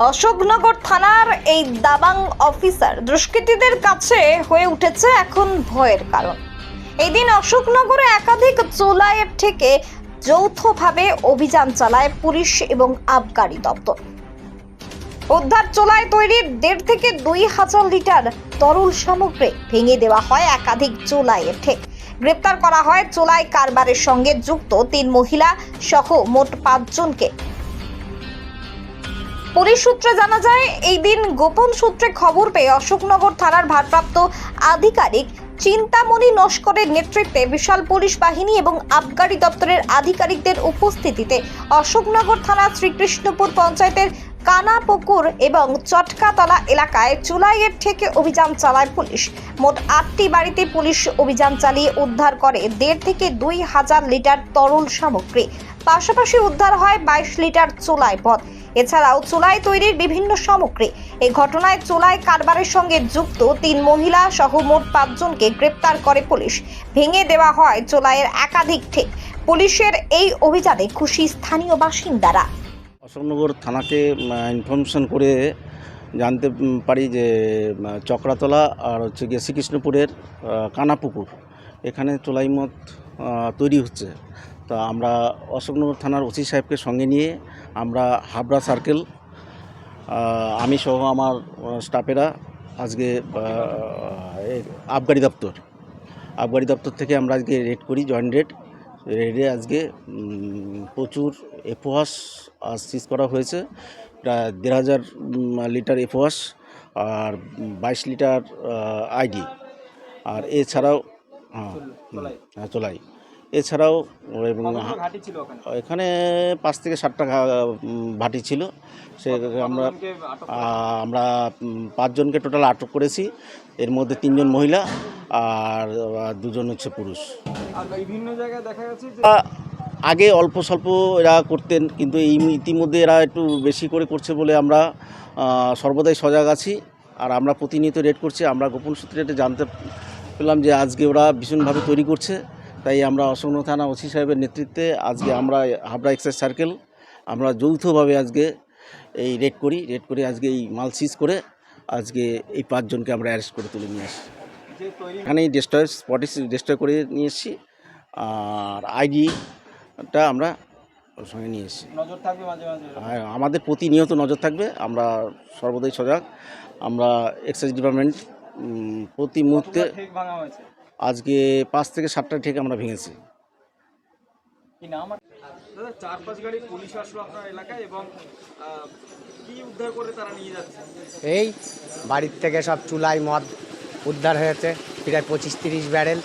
অশোকনগর থানার এই দাবাং অফিসার দুষ্কৃতীদের কাছে হয়ে উঠেছে এখন ভয়ের কারণ। এই দিন অশোকনগরে একাধিক চোলাইয়ের থেকে যৌথভাবে অভিযান চালায় পুলিশ এবং আবগারি দপ্তর। উদ্ধার চোলায় তৈরি দেড় থেকে দুই হাজার লিটার তরল সামগ্রী ভেঙে দেওয়া হয় একাধিক চোলাইয়ের ঠেক। গ্রেপ্তার করা হয় চোলাই কারবারের সঙ্গে যুক্ত তিন মহিলা সহ মোট পাঁচজনকে। পুলিশ সূত্রে জানা যায়, এই দিন গোপন সূত্রে খবর পেয়ে অশোকনগর থানার ভারপ্রাপ্ত আধিকারিক চিন্তামণি নস্করের নেতৃত্বে বিশাল পুলিশ বাহিনী এবং আবগারি দপ্তরের আধিকারিকদের উপস্থিতিতে অশোকনগর থানা শ্রীকৃষ্ণপুর পঞ্চায়েতের কানাপুকুর এবং চটকাতলা এলাকায় চুলাইয়ের থেকে অভিযান চালায় পুলিশ। মোট আটটি বাড়িতে পুলিশ অভিযান চালিয়ে উদ্ধার করে দেড় থেকে দুই হাজার লিটার তরল সামগ্রী। পাশাপাশি উদ্ধার হয় বাইশ লিটার চোলাই পথ। এছাড়াও চোলাই তৈরির বিভিন্ন সামগ্রী। এই ঘটনায় চোলাই কারবারের সঙ্গে যুক্ত তিন মহিলা সহ মোট পাঁচজনকে গ্রেপ্তার করে পুলিশ। ভেঙে দেওয়া হয় চোলাইয়ের একাধিক ঠিক। পুলিশের এই অভিযানে খুশি স্থানীয় বাসিন্দারা। অশোকনগর থানাকে ইনফরমেশন করে জানতে পারি যে চক্রাতলা আর হচ্ছে গিয়ে শ্রীকৃষ্ণপুরের কানাপুকুর। এখানে চোলাই মদ তৈরি হচ্ছে। তা আমরা অশোকনগর থানার ওসি সাহেবকে সঙ্গে নিয়ে আমরা হাবড়া সার্কেল আমি সহ আমার স্টাফেরা আজকে আবগারি দপ্তর। আবগারি দপ্তর থেকে আমরা আজকে রেড করি, জয়েন্ট রেড। রেডে আজকে প্রচুর এফোয়াস সিজ করা হয়েছে। প্রায় দেড় হাজার লিটার এফোয়াস আর বাইশ লিটার আইডি আর এছাড়াও হ্যাঁ চলাই। এছাড়াও এখানে পাঁচ থেকে ষাটটা ভাটি ছিল। সে আমরা আমরা পাঁচজনকে টোটাল আটক করেছি। এর মধ্যে তিনজন মহিলা আর দুজন হচ্ছে পুরুষ। বিভিন্ন জায়গায় দেখা গেছে আগে অল্প স্বল্প এরা করতেন কিন্তু এই ইতিমধ্যে এরা একটু বেশি করে করছে বলে আমরা সর্বদাই সজাগ আছি। আর আমরা প্রতিনিয়ত রেড করছি। আমরা গোপন সূত্রে এটা জানতে পেলাম যে আজকে ওরা ভীষণভাবে তৈরি করছে। তাই আমরা অশোকনগর থানা ওসি সাহেবের নেতৃত্বে আজকে আমরা হাবড়া এক্সাইজ সার্কেল আমরা যৌথভাবে আজকে এই রেড করি রেড করে আজকে এই মাল সিজ করে আজকে এই পাঁচজনকে আমরা অ্যারেস্ট করে তুলে নিয়ে আসি। এখানেই ডেস্ট্রয় স্পটে ডেস্ট্রয় করে নিয়ে এসেছি আর আইডিটা আমরা ওর সঙ্গে নিয়ে এসেছি। নজর থাকবে মাঝে মাঝে? আর আমাদের প্রতিনিয়ত নজর থাকবে আমরা সর্বদাই সজাগ আমরা এক্সাইজ ডিপার্টমেন্ট প্রতি মুহূর্তে আজকে পাঁচ থেকে সাতটা ঠিক আমরা ভেঙেছি। কি নাম আর- দাদা চার পাঁচ গাড়ি পুলিশ আসলো আপনার এলাকায় এবং কি উদ্ধার করে তারা নিয়ে যাচ্ছে? এই বাড়ির থেকে সব চুলাই মদ উদ্ধার হয়েছে প্রায় পঁচিশ তিরিশ ব্যারেল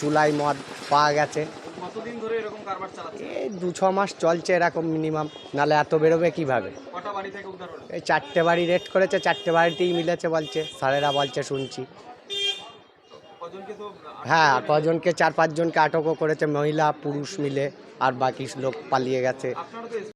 চুলাই মদ পাওয়া গেছে। কতদিন ধরে এরকম কারবার চালাচ্ছে? এই দু ছ মাস চলছে এরকম মিনিমাম নালে এত বেরোবে কীভাবে? কটা বাড়ি থেকে উদ্ধার হলো? এই চারটে বাড়ি রেড করেছে চারটে বাড়িতেই মিলেছে বলছে স্যারেরা বলছে শুনছি। হ্যাঁ কজনকে চার পাঁচজনকে আটকও করেছে মহিলা পুরুষ মিলে আর বাকি লোক পালিয়ে গেছে।